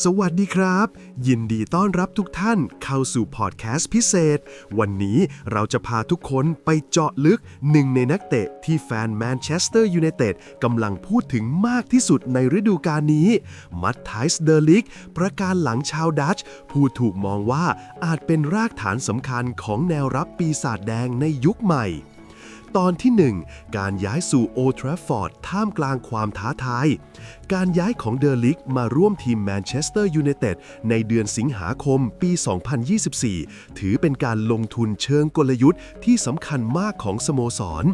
สวัสดีครับ ยินดีต้อนรับทุกท่านเข้าสู่พอดแคสต์พิเศษ วันนี้เราจะพาทุกคนไปเจาะลึกหนึ่งในนักเตะที่แฟนแมนเชสเตอร์ยูไนเต็ดกำลังพูดถึงมากที่สุดในฤดูกาลนี้ มัตไทส์เดอลิกประการหลังชาวดัตช์ผู้ถูกมองว่าอาจเป็นรากฐานสำคัญของแนวรับปีศาจแดงในยุคใหม่ ตอนที่ 1 การย้ายสู่โอทราฟอร์ดท่ามกลางความท้าทาย การย้ายของเดอลิกมาร่วมทีมแมนเชสเตอร์ยูไนเต็ดในเดือนสิงหาคมปี 2024 ถือเป็นการลงทุนเชิงกลยุทธ์ที่สำคัญมากของสโมสร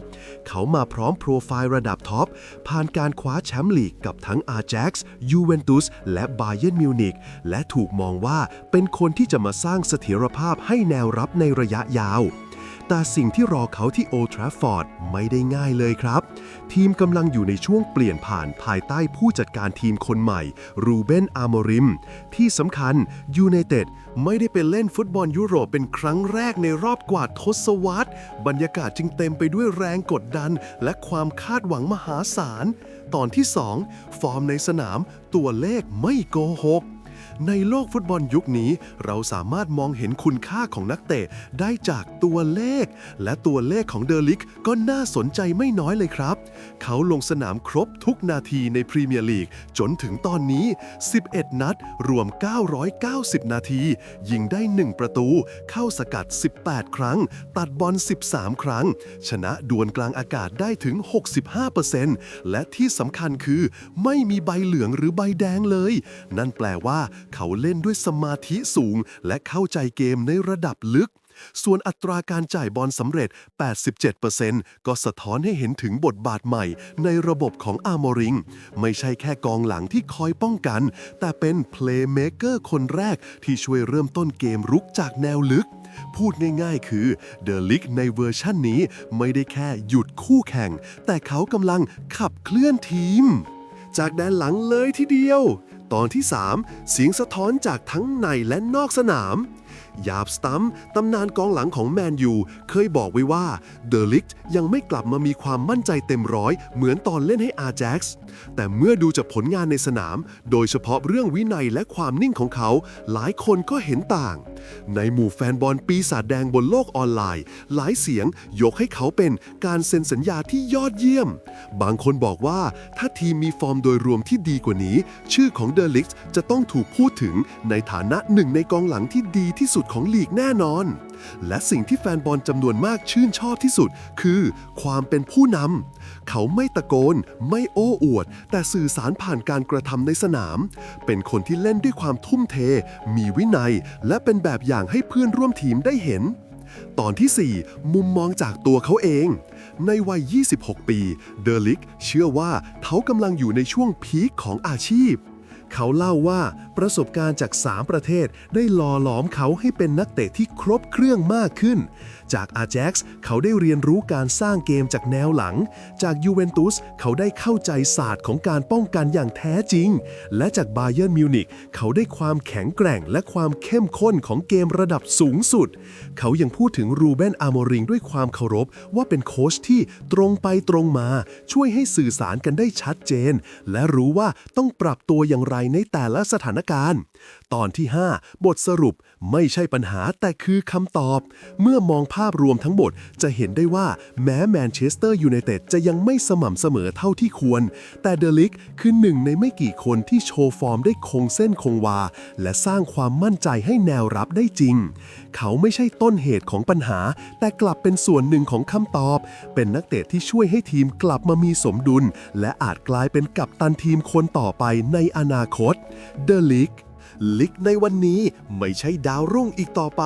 เขามาพร้อมโปรไฟล์ระดับท็อป ผ่านการคว้าแชมป์ลีกกับทั้งอา j จ็กซ์ยูเวนตุสและบาเยนมิวนิกและถูกมองว่าเป็นคนที่จะมาสร้างเสถียรภาพให้แนวรับในระยะยาว แต่สิ่งที่รอเขาที่โอทราฟอร์ดไม่ได้ง่ายเลยครับ ทีมกำลังอยู่ในช่วงเปลี่ยนผ่านภายใต้ผู้จัดการทีมคนใหม่ รูเบนอาร์โมริม ที่สำคัญยูไนเต็ดไม่ได้ไปเล่นฟุตบอลยุโรปเป็นครั้งแรกในรอบกว่าทศวรรษ บรรยากาศจึงเต็มไปด้วยแรงกดดัน และความคาดหวังมหาศาล ตอนที่ 2 ฟอร์มในสนามตัวเลขไม่โกหก ในโลกฟุตบอลยุคนี้ เราสามารถมองเห็นคุณค่าของนักเตะได้จากตัวเลข และตัวเลขของเดอลิกก็น่าสนใจไม่น้อยเลยครับ เขาลงสนามครบทุกนาทีในพรีเมียร์ลีก จนถึงตอนนี้ 11 นัด รวม 990 นาที ยิงได้ 1 ประตู เข้าสกัด 18 ครั้ง ตัดบอล 13 ครั้ง ชนะดวลกลางอากาศได้ถึง 65%และที่สำคัญคือ ไม่มีใบเหลืองหรือใบแดงเลย นั่นแปลว่าเขาเล่นด้วยสมาธิสูง และเข้าใจเกมในระดับลึก ส่วนอัตราการจ่ายบอลสำเร็จ 87%ก็สะท้อนให้เห็นถึงบทบาทใหม่ ในระบบของอาร์มอริง ไม่ใช่แค่กองหลังที่คอยป้องกัน แต่เป็นเพลย์เมเกอร์คนแรกที่ช่วยเริ่มต้นเกมรุกจากแนวลึกพูดง่ายๆ คือเดอะลิกในเวอร์ชั่นนี้ไม่ได้แค่หยุดคู่แข่ง แต่เขากำลังขับเคลื่อนทีม จากแดนหลังเลยทีเดียว ตอนที่ 3 เสียงสะท้อนจากทั้งในและนอกสนาม ยาบสตัมตำนานกองหลังของแมนยู เคยบอกไว้ว่าเดอลิกยังไม่กลับมามีความมั่นใจเต็มร้อย เหมือนตอนเล่นให้อาแจ็กซ์แต่เมื่อดูจากผลงานในสนาม โดยเฉพาะเรื่องวินัยและความนิ่งของเขา หลายคนก็เห็นต่าง ในหมู่แฟนบอลปีศาจแดงบนโลกออนไลน์ หลายเสียงยกให้เขาเป็นการเซ็นสัญญาที่ยอดเยี่ยม บางคนบอกว่าถ้าทีมมีฟอร์มโดยรวมที่ดีกว่านี้ ชื่อของเดลิกจะต้องถูกพูดถึงในฐานะหนึ่งในกองหลังที่ดีที่สุดของลีกแน่นอน และสิ่งที่แฟนบอลจำนวนมากชื่นชอบที่สุด คือความเป็นผู้นำ เขาไม่ตะโกน ไม่โอ้อวด แต่สื่อสารผ่านการกระทำในสนาม เป็นคนที่เล่นด้วยความทุ่มเท มีวินัย และเป็นแบบอย่างให้เพื่อนร่วมทีมได้เห็นตอนที่ 4 มุมมองจากตัวเขาเอง ในวัย 26 ปี เดลิกเชื่อว่าเขากำลังอยู่ในช่วงพีคของอาชีพ เขาเล่าว่าประสบการณ์จาก 3 ประเทศได้หล่อหลอมเขาให้เป็นนักเตะที่ครบเครื่องมากขึ้น จากอา j a x เขาได้เรียนรู้การสร้างเกมจากแนวหลัง จากยูเวนตุสเขาได้เข้าใจศาสตร์ของการป้องกันอย่างแท้จริง และจากบาเยิร์นมิวนิกเขาได้ความแข็งแกร่งและความเข้มข้นของเกมระดับสูงสุด เขายังพูดถึงรูเบนอาร์โมริงด้วยความเคารพว่าเป็นโค้ชที่ตรงไปตรงมา ช่วยให้สื่อสารกันได้ชัดเจน และรู้ว่าต้องปรับตัวอย่างไรในแต่ละสถานการณ์ ตอนที่ 5 บทสรุปไม่ใช่ปัญหาแต่คือคำตอบ เมื่อมองภาพรวมทั้งหมดจะเห็นได้ว่าแม้แมนเชสเตอร์ยูไนเต็ดจะยังไม่สม่ำเสมอเท่าที่ควร แต่เดลิกคือหนึ่งในไม่กี่คนที่โชว์ฟอร์มได้คงเส้นคงวา และสร้างความมั่นใจให้แนวรับได้จริง เขาไม่ใช่ต้นเหตุของปัญหา แต่กลับเป็นส่วนหนึ่งของคำตอบ เป็นนักเตะที่ช่วยให้ทีมกลับมามีสมดุล และอาจกลายเป็นกัปตันทีมคนต่อไปในอนาคตเดลิกลิกในวันนี้ไม่ใช่ดาวรุ่งอีกต่อไป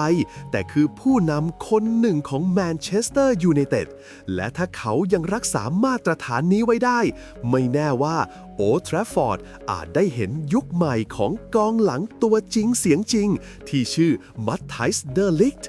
แต่คือผู้นำคนหนึ่งของแมนเชสเตอร์ยูไนเต็ด และถ้าเขายังรักษามาตรฐานนี้ไว้ได้ ไม่แน่ว่าโอทราฟอร์ดอาจได้เห็นยุคใหม่ของกองหลังตัวจริงเสียงจริง ที่ชื่อมัตไทส์เดอร์ลิก